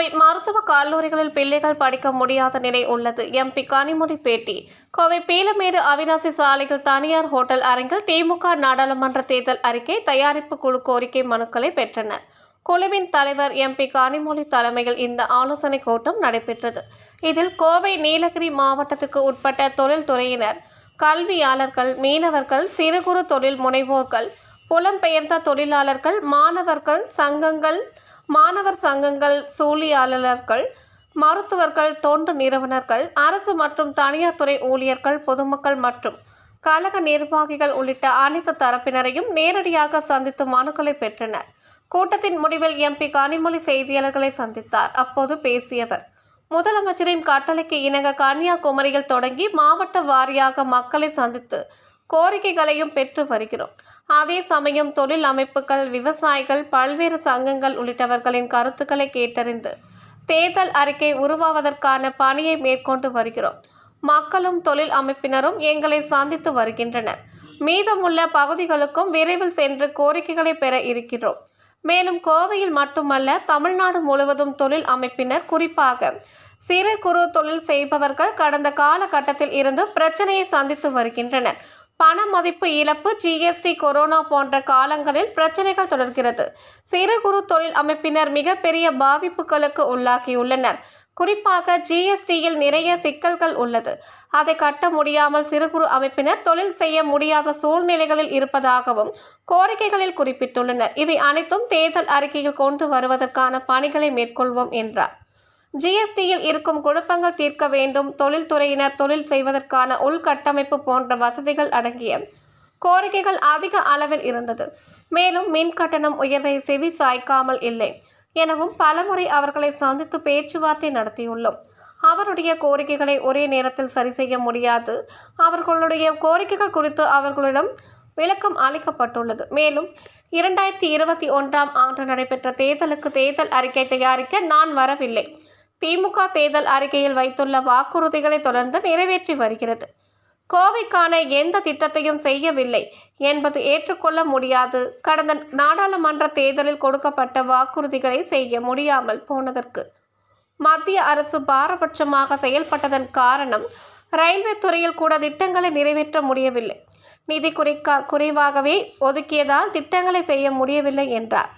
கோவை மருத்துவ கல்லூரிகளில் பிள்ளைகள் படிக்க முடியாத நிலை உள்ளது. எம்பி கனிமொழி பேட்டி கோவை பீலமேடு அவினாசி சாலையில் தனியார் ஹோட்டல் அரங்கில் திமுக நாடாளுமன்ற தேர்தல் அறிக்கை தயாரிப்பு குழு கோரிக்கை மனுக்களை பெற்றனர். குழுவின் தலைவர் எம்பி கனிமொழி தலைமையில் இந்த ஆலோசனை கூட்டம் நடைபெற்றது. இதில் கோவை நீலகிரி மாவட்டத்துக்கு உட்பட்ட தொழில்துறையினர் கல்வியாளர்கள் மீனவர்கள் சிறு குறு தொழில் முனைவோர்கள் புலம்பெயர்ந்த தொழிலாளர்கள் மாணவர்கள் சங்கங்கள் மாணவர் சங்கங்கள் சூழியாளர்கள் மருத்துவர்கள் தொண்டு நிறுவனர்கள் அரசு மற்றும் தனியார் துறை ஊழியர்கள் பொதுமக்கள் மற்றும் கழக நிர்வாகிகள் உள்ளிட்ட அனைத்து தரப்பினரையும் நேரடியாக சந்தித்து மனுக்களை பெற்றனர். கூட்டத்தின் முடிவில் எம்பி கனிமொழி செய்தியாளர்களை சந்தித்தார். அப்போது பேசியவர் முதலமைச்சரின் கட்டளைக்கு இணங்க கன்னியாகுமரியில் தொடங்கி மாவட்ட வாரியாக மக்களை சந்தித்து கோரிக்கைகளையும் பெற்று வருகிறோம். அதே சமயம் தொழில் அமைப்புகள் விவசாயிகள் பல்வேறு சங்கங்கள் உள்ளிட்டவர்களின் கருத்துக்களை கேட்டறிந்து தேர்தல் அறிக்கை உருவாவதற்கான பணியை மேற்கொண்டு வருகிறோம். மக்களும் தொழில் அமைப்பினரும் எங்களை சந்தித்து வருகின்றனர். மீதமுள்ள பகுதிகளுக்கும் விரைவில் சென்று கோரிக்கைகளை பெற இருக்கிறோம். மேலும் கோவையில் மட்டுமல்ல தமிழ்நாடு முழுவதும் தொழில் அமைப்பினர் குறிப்பாக சிறு குறு தொழில் செய்பவர்கள் கடந்த காலகட்டத்தில் இருந்து பிரச்சனையை சந்தித்து வருகின்றனர். பண மதிப்பு இழப்பு ஜிஎஸ்டி கொரோனா போன்ற காலங்களில் பிரச்சனைகள் தொடர்கிறது. சிறு குறு தொழில் அமைப்பினர் மிகப்பெரிய பாதிப்புகளுக்கு உள்ளாகியுள்ளனர். குறிப்பாக ஜிஎஸ்டியில் நிறைய சிக்கல்கள் உள்ளது. அதை கட்ட முடியாமல் சிறு குறு அமைப்பினர் தொழில் செய்ய முடியாத சூழ்நிலைகளில் இருப்பதாகவும் கோரிக்கைகளில் குறிப்பிட்டுள்ளனர். இவை அனைத்தும் தேர்தல் அறிக்கையில் கொண்டு வருவதற்கான பணிகளை மேற்கொள்வோம் என்றார். ஜிஎஸ்டியில் இருக்கும் குழப்பங்கள் தீர்க்க வேண்டும். தொழில்துறையினர் தொழில் செய்வதற்கான உள்கட்டமைப்பு போன்ற வசதிகள் அடங்கிய கோரிக்கைகள் அதிக அளவில் இருந்தது. மேலும் மின் கட்டணம் உயர்வை செவி சாய்க்காமல் இல்லை எனவும் பலமுறை அவர்களை சந்தித்து பேச்சுவார்த்தை நடத்தியுள்ளோம். அவருடைய கோரிக்கைகளை ஒரே நேரத்தில் சரி செய்ய முடியாது. அவர்களுடைய கோரிக்கைகள் குறித்து அவர்களிடம் விளக்கம் அளிக்கப்பட்டுள்ளது. மேலும் இரண்டாயிரத்தி இருபத்தி ஒன்றாம் ஆண்டு நடைபெற்ற தேர்தலுக்கு தேர்தல் அறிக்கை தயாரிக்க நான் வரவில்லை. திமுக தேர்தல் அறிக்கையில் வைத்துள்ள வாக்குறுதிகளை தொடர்ந்து நிறைவேற்றி வருகிறது. கோவைக்கான எந்த திட்டத்தையும் செய்யவில்லை என்பது ஏற்றுக்கொள்ள முடியாது. கடந்த நாடாளுமன்ற தேர்தலில் கொடுக்கப்பட்ட வாக்குறுதிகளை செய்ய முடியாமல் போனதற்கு. மத்திய அரசு பாரபட்சமாக செயல்பட்டதன் காரணம் ரயில்வே துறையில் கூட திட்டங்களை நிறைவேற்ற முடியவில்லை. நிதி குறைக்கா குறைவாகவே ஒதுக்கியதால் திட்டங்களை செய்ய முடியவில்லை என்றார்.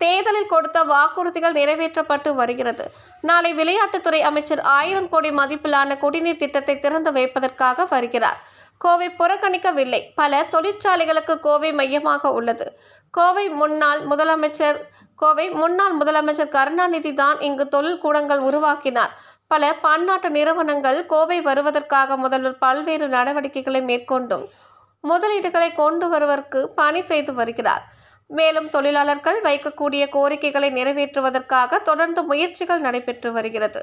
தேர்தலில் கொடுத்த வாக்குறுதிகள் நிறைவேற்றப்பட்டு வருகிறது. நாளை விளையாட்டுத்துறை அமைச்சர் ஆயிரம் கோடி மதிப்பிலான குடிநீர் திட்டத்தை திறந்து வைப்பதற்காக வருகிறார். கோவை புறக்கணிக்கவில்லை. பல தொழிற்சாலைகளுக்கு கோவை மையமாக உள்ளது. கோவை முன்னாள் முதலமைச்சர் கோவை முன்னாள் முதலமைச்சர் கருணாநிதி தான் இங்கு தொழில் கூடங்கள் உருவாக்கினார். பல பன்னாட்டு நிறுவனங்கள் கோவை வருவதற்காக முதல்வர் பல்வேறு நடவடிக்கைகளை மேற்கொண்டும் முதலீடுகளை கொண்டு வருவதற்கு பணி செய்து வருகிறார். மேலும் தொழிலாளர்கள் வைக்கக்கூடிய கோரிக்கைகளை நிறைவேற்றுவதற்காக தொடர்ந்து முயற்சிகள் நடைபெற்று வருகிறது.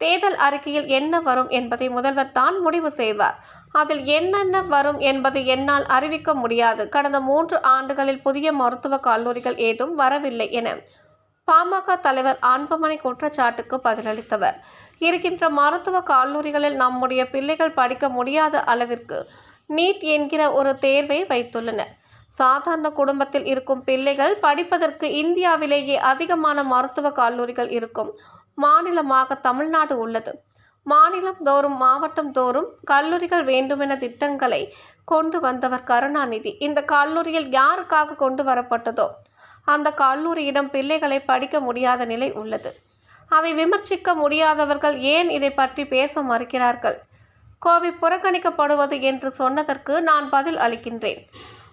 தேர்தல் அறிக்கையில் என்ன வரும் என்பதை முதல்வர் தான் முடிவு செய்வார். அதில் என்னென்ன வரும் என்பதை என்னால் அறிவிக்க முடியாது. கடந்த மூன்று ஆண்டுகளில் புதிய மருத்துவ கல்லூரிகள் ஏதும் வரவில்லை என பாமக தலைவர் அன்புமணி குற்றச்சாட்டுக்கு பதிலளித்தவர். இருக்கின்ற மருத்துவ கல்லூரிகளில் நம்முடைய பிள்ளைகள் படிக்க முடியாத அளவிற்கு நீட் என்கிற ஒரு தேர்வை வைத்துள்ளனர். சாதாரண குடும்பத்தில் இருக்கும் பிள்ளைகள் படிப்பதற்கு இந்தியாவிலேயே அதிகமான மருத்துவ கல்லூரிகள் இருக்கும். மாநிலமாக தமிழ்நாடு உள்ளது. மாநிலம் தோறும் மாவட்டம் தோறும் கல்லூரிகள் வேண்டுமென திட்டங்களை கொண்டு வந்தவர் கருணாநிதி. இந்த கல்லூரியில் யாருக்காக கொண்டு வரப்பட்டதோ அந்த கல்லூரியிடம் பிள்ளைகளை படிக்க முடியாத நிலை உள்ளது. அதை விமர்சிக்க முடியாதவர்கள் ஏன் இதை பற்றி பேச மறுக்கிறார்கள்? கோவை புறக்கணிக்கப்படுவது என்று சொன்னதற்கு நான் பதில் அளிக்கின்றேன்.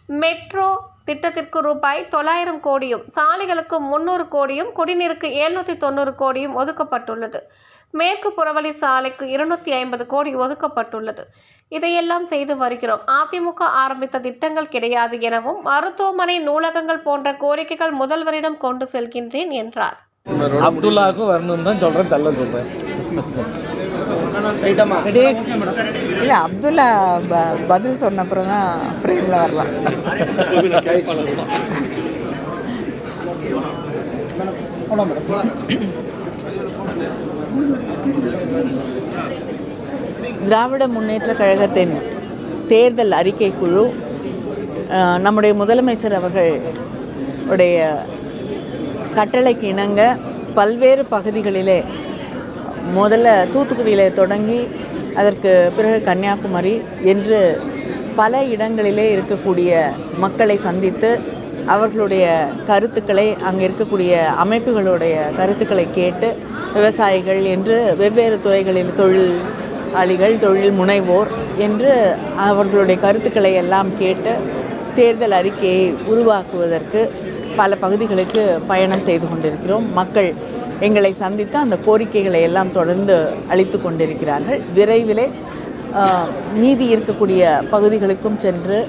மெட்ரோ திட்டத்திற்கு ரூபாய் தொள்ளாயிரம் கோடியும் சாலைகளுக்கு முன்னூறு கோடியும் குடிநீருக்கு எழுநூற்றி தொண்ணூறு கோடியும் ஒதுக்கப்பட்டுள்ளது. மேற்கு புறவழி சாலைக்கு இருநூத்தி ஐம்பது கோடி ஒதுக்கப்பட்டுள்ளது. இதையெல்லாம் செய்து வருகிறோம். அதிமுக ஆரம்பித்த திட்டங்கள் கிடையாது எனவும் மருத்துவமனை நூலகங்கள் போன்ற கோரிக்கைகள் முதல்வரிடம் கொண்டு செல்கின்றேன் என்றார். அப்துல்லாவுக்கும் வரணும்னு தான் சொல்றேன் தள்ள சொல்கிறேன் இல்லை அப்துல்லா ப பதில் சொன்ன அப்புறம் தான் ஃப்ரேமில் வரலாம். திராவிட முன்னேற்ற கழகத்தின் தேர்தல் அறிக்கை குழு நம்முடைய முதலமைச்சர் அவர்கள் உடைய கட்டளைக்கு இணங்க பல்வேறு பகுதிகளிலே முதல்ல தூத்துக்குடியிலே தொடங்கி அதற்கு பிறகு கன்னியாகுமரி என்று பல இடங்களிலே இருக்கக்கூடிய மக்களை சந்தித்து அவர்களுடைய கருத்துக்களை அங்கே இருக்கக்கூடிய அமைப்புகளுடைய கருத்துக்களை கேட்டு விவசாயிகள் என்று வெவ்வேறு துறைகளில் தொழிலாளிகள் தொழில் முனைவோர் என்று அவர்களுடைய கருத்துக்களை எல்லாம் கேட்டு தேர்தல் அறிக்கையை உருவாக்குவதற்கு பல பகுதிகளுக்கு பயணம் செய்து கொண்டிருக்கிறோம். மக்கள் எங்களை சந்தித்து அந்த கோரிக்கைகளை எல்லாம் தொடர்ந்து அளித்து கொண்டிருக்கிறார்கள். விரைவிலே மீதி இருக்கக்கூடிய பகுதிகளுக்கும் சென்று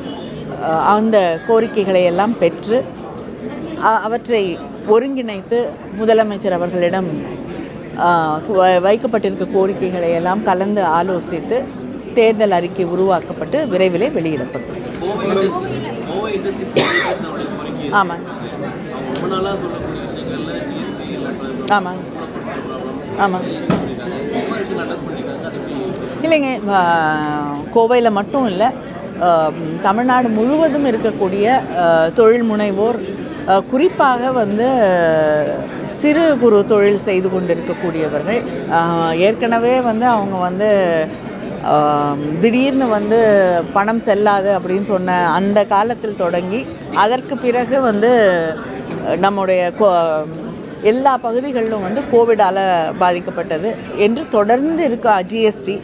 அந்த கோரிக்கைகளை எல்லாம் பெற்று அவற்றை ஒருங்கிணைத்து முதலமைச்சர் அவர்களிடம் வைக்கப்பட்டிருக்க கோரிக்கைகளை எல்லாம் கலந்து ஆலோசித்து தேர்தல் அறிக்கை உருவாக்கப்பட்டு விரைவிலே வெளியிடப்படும். கோவை இண்டஸ்ட்ரி கோவை இண்டஸ்ட்ரீஸ் தன்னுடைய கோரிக்கை ஆமாங்க ரொம்ப நாளாக சொல்லக்கூடிய விஷயங்கள்ல ஜிஎஸ்டி ஆமாங்க. ஆமாங்க. இல்லைங்க கோவையில் மட்டும் இல்லை தமிழ்நாடு முழுவதும் இருக்கக்கூடிய தொழில் முனைவோர் குறிப்பாக வந்து சிறு குறு தொழில் செய்து கொண்டிருக்கக்கூடியவர்கள் ஏற்கனவே வந்து அவங்க வந்து திடீர்னு வந்து பணம் செல்லாது அப்படின்னு சொன்ன அந்த காலத்தில் தொடங்கி அதற்கு பிறகு வந்து நம்முடைய கோ எல்லா பகுதிகளிலும் வந்து கோவிடால் பாதிக்கப்பட்டது என்று தொடர்ந்து இருக்க ஜிஎஸ்டி.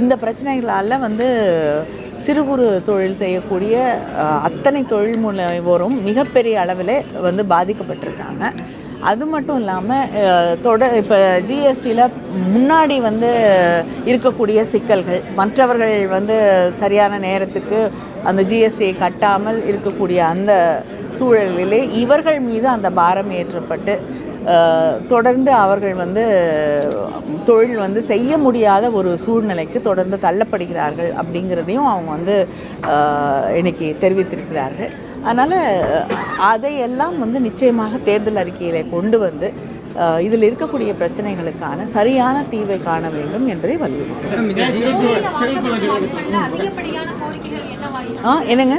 இந்த பிரச்சனைகளால் வந்து சிறு குறு தொழில் செய்யக்கூடிய அத்தனை தொழில் முனைவோரும் மிகப்பெரிய அளவில் வந்து பாதிக்கப்பட்டிருக்காங்க. அது மட்டும் இல்லாமல் தொட இப்போ ஜிஎஸ்டியில் முன்னாடி வந்து இருக்கக்கூடிய சிக்கல்கள் மற்றவர்கள் வந்து சரியான நேரத்துக்கு அந்த ஜிஎஸ்டியை கட்டாமல் இருக்கக்கூடிய அந்த சூழலிலே இவர்கள் மீது அந்த பாரம் ஏற்றப்பட்டு தொடர்ந்து அவர்கள் வந்து தொழில் வந்து செய்ய முடியாத ஒரு சூழ்நிலைக்கு தொடர்ந்து தள்ளப்படுகிறார்கள் அப்படிங்கிறதையும் அவங்க வந்து இன்னைக்கு தெரிவித்திருக்கிறார்கள். அதனால் அதையெல்லாம் வந்து நிச்சயமாக தேர்தல் அறிக்கையிலே கொண்டு வந்து இதில் இருக்கக்கூடிய பிரச்சனைகளுக்கான சரியான தீர்வை காண வேண்டும் என்பதை வலியுறுத்தும் என்னங்க?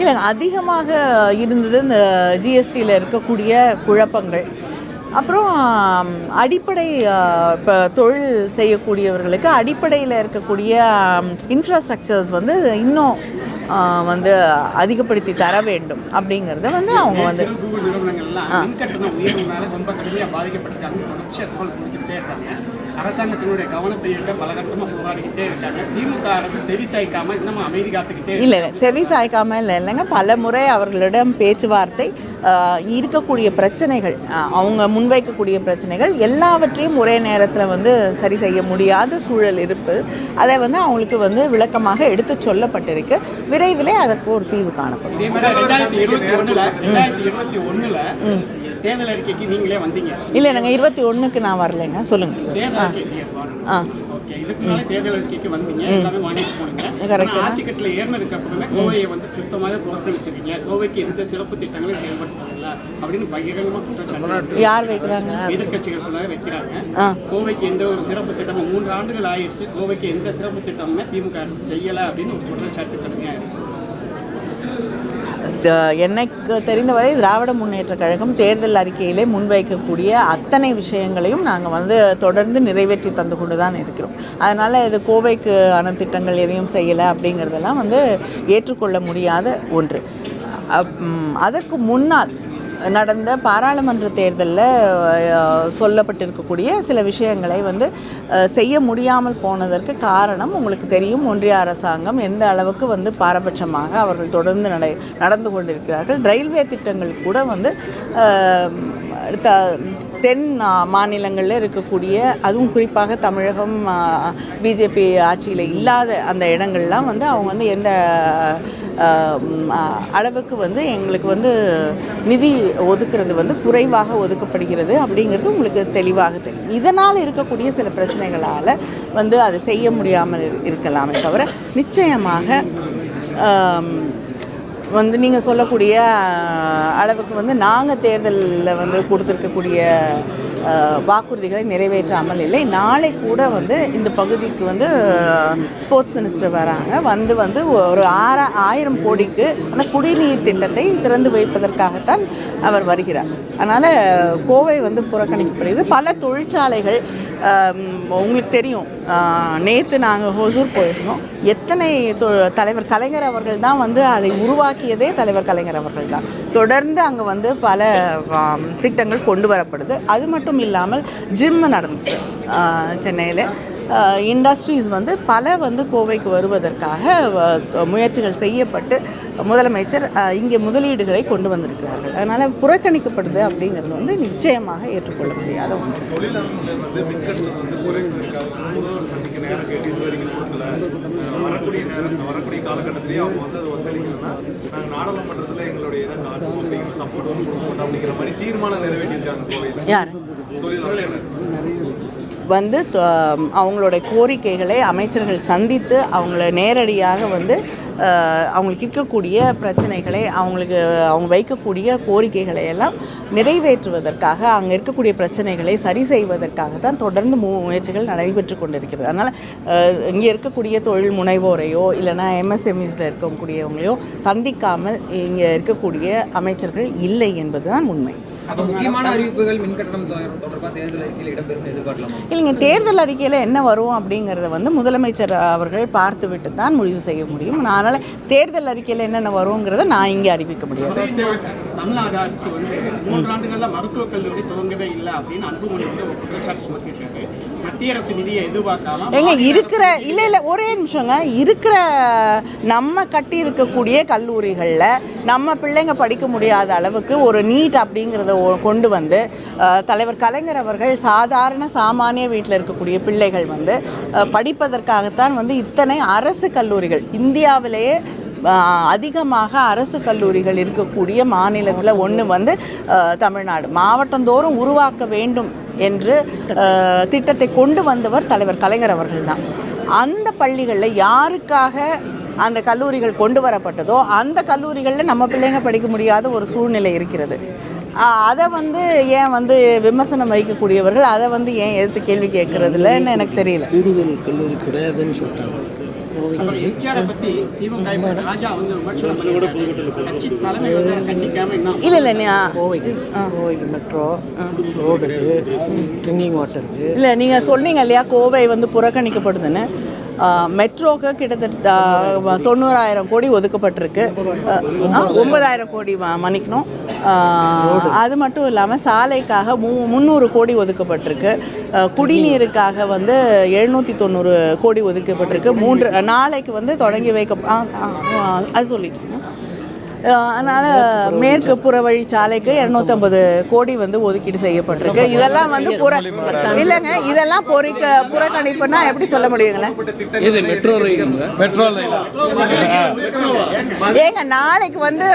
இல்லை அதிகமாக இருந்தது இந்த ஜிஎஸ்டியில் இருக்கக்கூடிய குழப்பங்கள். அப்புறம் அடிப்படை இப்போ தொழில் செய்யக்கூடியவர்களுக்கு அடிப்படையில் இருக்கக்கூடிய இன்ஃப்ராஸ்ட்ரக்சர்ஸ் வந்து இன்னும் வந்து அதிகப்படுத்தி தர வேண்டும் அப்படிங்கிறத வந்து அவங்க வந்து பாதிக்கப்பட்டிருக்காங்க அரசாங்கத்தினுடைய கவனத்தை ஈர்க்க பல கட்டமாக போராடிக்கிட்டே இருக்காங்க. திமுக அரசு செவி சாய்க்காம இன்னமும் அமைதி காத்துக்கிட்டே. இல்லை இல்லை. செவி சாய்க்காம இல்லை இல்லைங்க. பல முறை அவர்களிடம் பேச்சுவார்த்தை இருக்கக்கூடிய பிரச்சனைகள் அவங்க முன்வைக்கக்கூடிய பிரச்சனைகள் எல்லாவற்றையும் ஒரே நேரத்தில் வந்து சரி செய்ய முடியாத சூழல் இருப்பு. அதை வந்து அவங்களுக்கு வந்து விளக்கமாக எடுத்து சொல்லப்பட்டிருக்கு. விரைவிலே அதற்கு ஒரு தீர்வு காணப்படும். தேர்தல் அறிக்கைக்கு நீங்களே வந்தீங்க. இல்லை நாங்கள் இருபத்தி ஒன்றுக்கு நான் வரலைங்க. சொல்லுங்கள் ஆ. முன்னால தேர்தல் அறிக்கைக்கு வந்தீங்க. எல்லாமே வாங்கிட்டு போனீங்க. Correct. ஆனா ஆட்சி கட்டில ஏறினதுக்கு அப்புறமே கோவையை வந்து சுத்தமாக புறக்கணிச்சிருக்கீங்க. கோவைக்கு எந்த சிறப்பு திட்டங்களும் செயல்படுத்தல அப்படின்னு பகிரங்கமா குற்றச்சாட்டு யார் வைக்கிறாங்க? எதிர்கட்சிகள் ஃபுல்லாக வைக்கிறாங்க. ஆ. கோவைக்கு எந்த ஒரு சிறப்பு திட்டமும் மூன்று ஆண்டுகள் ஆயிடுச்சு கோவைக்கு எந்த சிறப்பு திட்டமுமே திமுக அரசு செய்யலை அப்படின்னு ஒரு குற்றச்சாட்டு த- எனக்கு தெரிந்தவரை திராவிட முன்னேற்ற கழகம் தேர்தல் அறிக்கையிலே முன்வைக்கக்கூடிய அத்தனை விஷயங்களையும் நாங்கள் வந்து தொடர்ந்து நிறைவேற்றி தந்து கொண்டு தான் இருக்கிறோம். அதனால் இது கோவைக்கு ஆன திட்டங்கள் எதையும் செய்யலை அப்படிங்கிறதெல்லாம் வந்து ஏற்றுக்கொள்ள முடியாத ஒன்று. அதற்கு முன்னால் நடந்த பாராளுமன்ற தேர்தலில் சொல்லப்பட்டிருக்கக்கூடிய சில விஷயங்களை வந்து செய்ய முடியாமல் போனதற்கு காரணம் உங்களுக்கு தெரியும் ஒன்றிய அரசாங்கம் எந்த அளவுக்கு வந்து பாரபட்சமாக அவர்கள் தொடர்ந்து நடை நடந்து கொண்டிருக்கிறார்கள். ரயில்வே திட்டங்கள் கூட வந்து த தென் மாநிலங்களில் இருக்கக்கூடிய அதுவும் குறிப்பாக தமிழகம் பிஜேபி ஆட்சியில் இல்லாத அந்த இடங்கள்லாம் வந்து அவங்க வந்து எந்த அளவுக்கு வந்து எங்களுக்கு வந்து நிதி ஒதுக்குறது வந்து குறைவாக ஒதுக்கப்படுகிறது அப்படிங்கிறது உங்களுக்கு தெளிவாக தெரியும். இதனால் இருக்கக்கூடிய சில பிரச்சனைகளால் வந்து அதை செய்ய முடியாமல் இருக்கலாமே. தவிர நிச்சயமாக வந்து நீங்கள் சொல்லக்கூடிய அளவுக்கு வந்து நாங்கள் தேர்தலில் வந்து கொடுத்துருக்கக்கூடிய வாக்குறுதிகளை நிறைவேற்றாமல் இல்லை. நாளை கூட வந்து இந்த பகுதிக்கு வந்து ஸ்போர்ட்ஸ் மினிஸ்டர் வராங்க. வந்து வந்து ஒரு ஆற ஆயிரம் கோடிக்கு அந்த குடிநீர் திட்டத்தை திறந்து வைப்பதற்காகத்தான் அவர் வருகிறார். அதனால் கோவை வந்து புறக்கணிக்கப்படுகிறது. பல தொழிற்சாலைகள் உங்களுக்கு தெரியும். நேற்று நாங்கள் ஹொசூர் போயிருந்தோம். எத்தனை தலைவர் கலைஞர் அவர்கள் தான் வந்து அதை உருவாக்கியதே தலைவர் கலைஞர் அவர்கள் தான். தொடர்ந்து அங்கே வந்து பல திட்டங்கள் கொண்டு வரப்படுது. அது மட்டும் இல்லாமல் ஜிம் நடந்துச்சு சென்னையில். இண்டஸ்ட்ரீஸ் வந்து பல வந்து கோவைக்கு வருவதற்காக முயற்சிகள் செய்யப்பட்டு முதலமைச்சர் இங்கே முதலீடுகளை கொண்டு வந்திருக்கிறார்கள். அதனால் புறக்கணிக்கப்படுது அப்படிங்கிறது வந்து நிச்சயமாக ஏற்றுக்கொள்ள முடியாத ஒன்று. நேரம் கேட்டு இது வரைக்கும் கொடுக்கல. வரக்கூடிய நேரம் வரக்கூடிய காலகட்டத்திலேயே அவங்க வந்து அதை நாங்கள் நாடாளுமன்றத்தில் எங்களுடைய இதை காட்டுவோம் அப்படிங்கிற சப்போர்ட் வந்து கொடுப்போம் அப்படிங்கிற மாதிரி தீர்மானம் நிறைவேற்றியிருக்காங்க கோவையில் தொழிலாளர்கள். வந்து அவங்களுடைய கோரிக்கைகளை அமைச்சர்கள் சந்தித்து அவங்கள நேரடியாக வந்து அவங்களுக்கு இருக்கக்கூடிய பிரச்சனைகளை அவங்களுக்கு அவங்க வைக்கக்கூடிய கோரிக்கைகளை எல்லாம் நிறைவேற்றுவதற்காக அங்கே இருக்கக்கூடிய பிரச்சனைகளை சரி செய்வதற்காக தான் தொடர்ந்து மு முயற்சிகள் நடைபெற்று கொண்டிருக்கிறது. அதனால் இங்கே இருக்கக்கூடிய தொழில் முனைவோரையோ இல்லைன்னா எம்எஸ்எம்இஸில் இருக்கக்கூடியவங்களையோ சந்திக்காமல் இங்கே இருக்கக்கூடிய அமைச்சர்கள் இல்லை என்பதுதான் உண்மை. இல்லைங்க தேர்தல் அறிக்கையில் என்ன வரும் அப்படிங்கிறத வந்து முதலமைச்சர் அவர்கள் பார்த்துவிட்டு தான் முடிவு செய்ய முடியும். அதனால் தேர்தல் அறிக்கையில் என்னென்ன வருங்கிறத நான் இங்கே அறிவிக்க முடியாது. தமிழ்நாடு அரசு வந்து மூன்றாண்டுகள்ல மருத்துவக் கல்லூரி துவங்கவே இல்லை அப்படின்னு அன்புமணி வந்து குற்றச்சாட்டு மத்திய அரசு நிதியை எதிர்பார்க்காம எங்க இருக்கிற இல்லை இல்லை ஒரே நிமிஷங்க. இருக்கிற நம்ம கட்டி இருக்கக்கூடிய கல்லூரிகளில் நம்ம பிள்ளைங்க படிக்க முடியாத அளவுக்கு ஒரு நீட் அப்படிங்கிறத கொண்டு வந்து தலைவர் கலைஞர் அவர்கள் சாதாரண சாமானிய வீட்டில் இருக்கக்கூடிய பிள்ளைகள் வந்து படிப்பதற்காகத்தான் வந்து இத்தனை அரசு கல்லூரிகள் இந்தியாவிலேயே அதிகமாக அரசு கல்லூரிகள் இருக்கக்கூடிய மாநிலத்தில் ஒன்று வந்து தமிழ்நாடு. மாவட்டந்தோறும் உருவாக்க வேண்டும் என்று திட்டத்தை கொண்டு வந்தவர் தலைவர் கலைஞர் அவர்கள் தான் அந்த பள்ளிகளில் யாருக்காக அந்த கல்லூரிகள் கொண்டு வரப்பட்டதோ அந்த கல்லூரிகளில் நம்ம பிள்ளைங்க படிக்க முடியாத ஒரு சூழ்நிலை இருக்கிறது. அதை வந்து ஏன் வந்து விமர்சனம் வைக்கக்கூடியவர்கள் அதை வந்து ஏன் எதிர்த்து கேள்வி கேட்கறதில்லன்னு எனக்கு தெரியல. கல்லூரி கிடையாதுன்னு சொல்லிட்டாங்க. இல்லை இல்லை நான் கோவைக்கு கோவைக்கு மெட்ரோ ரோடு ட்ரிங்கிங் வாட்டருக்கு இல்லை நீங்கள் சொன்னீங்க இல்லையா கோவை வந்து புறக்கணிக்கப்படுதுன்னு. மெட்ரோக்கு கிட்டத்தட்ட தொண்ணூறாயிரம் கோடி ஒதுக்கப்பட்டிருக்கு. ஒன்பதாயிரம் கோடி மன்னிக்கணும். அது மட்டும் இல்லாமல் சாலைக்காக மூ முந்நூறு கோடி ஒதுக்கப்பட்டிருக்கு. குடிநீருக்காக வந்து எழுநூற்றி தொண்ணூறு கோடி ஒதுக்கப்பட்டிருக்கு. மூன்று நாளைக்கு வந்து தொடங்கி வைக்க அது சொல்லிட்டேன் அதனால் மேற்கு புறவழி சாலைக்கு இரநூத்தம்பது கோடி வந்து ஒதுக்கீடு செய்யப்பட்டிருக்கு. இதெல்லாம் வந்து புற இல்லைங்க இதெல்லாம் பொறிக்க புறக்கணிப்புன்னா எப்படி சொல்ல முடியுங்களேன் ஏங்க நாளைக்கு வந்து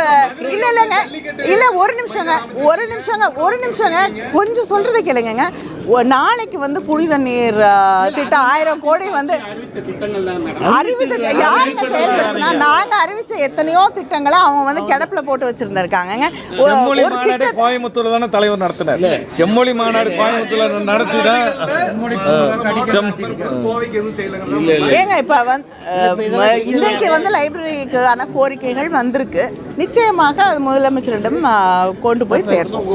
இல்லை இல்லைங்க இல்லை ஒரு நிமிஷங்க ஒரு நிமிஷங்க ஒரு நிமிஷங்க கொஞ்சம் சொல்கிறத கேளுங்கங்க. ஒ- நாளைக்கு வந்து குடி தண்ணீர் திட்டம். ஆயிரம் கோடி வந்து அறிவித்த யாருங்க செயல்படுத்தினா நாங்கள் அறிவிச்ச எத்தனையோ திட்டங்களை அவங்க வந்து கிடப்புல போட்டு வச்சிருந்திருக்காங்கங்க. ஒரு- செம்மொழி மாநாடு கோயம்புத்தூர் தானே தலைவர் நடத்தினார். செம்மொழி மாநாடு கோயம்புத்தூர்ல நடத்தி தான் ஏங்க இப்போ வந்து இன்னைக்கு வந்து லைப்ரரிக்கான கோரிக்கைகள் வந்திருக்கு. நிச்சயமாக அது முதலமைச்சரிடம் கொண்டு போய் சேர்க்கும்